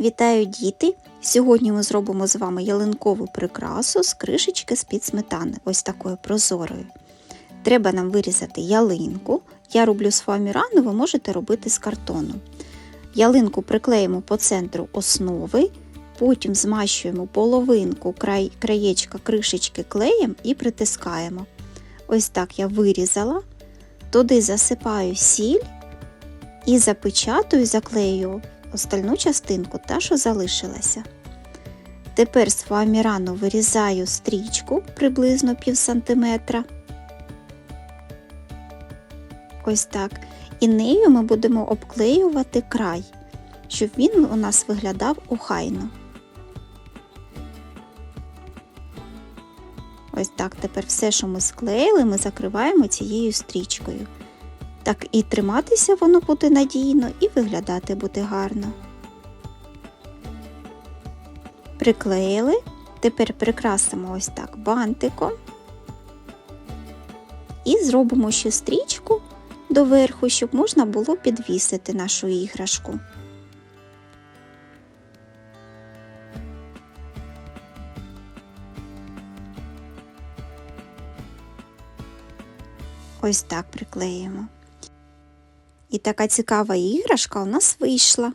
Вітаю діти! Сьогодні ми зробимо з вами ялинкову прикрасу з кришечки з-під сметани, ось такою прозорою. Треба нам вирізати ялинку. Я роблю з фоамірану, ви можете робити з картону. Ялинку приклеїмо по центру основи, потім змащуємо половинку край, краєчка кришечки клеєм і притискаємо. Ось так я вирізала, туди засипаю сіль і запечатую, заклею остальну частинку, та, що залишилася. Тепер з фоамірану вирізаю стрічку приблизно пів сантиметра. Ось так. І нею ми будемо обклеювати край, щоб він у нас виглядав охайно. Ось так тепер все, що ми склеїли, ми закриваємо цією стрічкою. Так і триматися воно буде надійно, і виглядати буде гарно. Приклеїли. Тепер прикрасимо ось так бантиком. І зробимо ще стрічку доверху, щоб можна було підвісити нашу іграшку. Ось так приклеїмо. І така цікава іграшка у нас вийшла.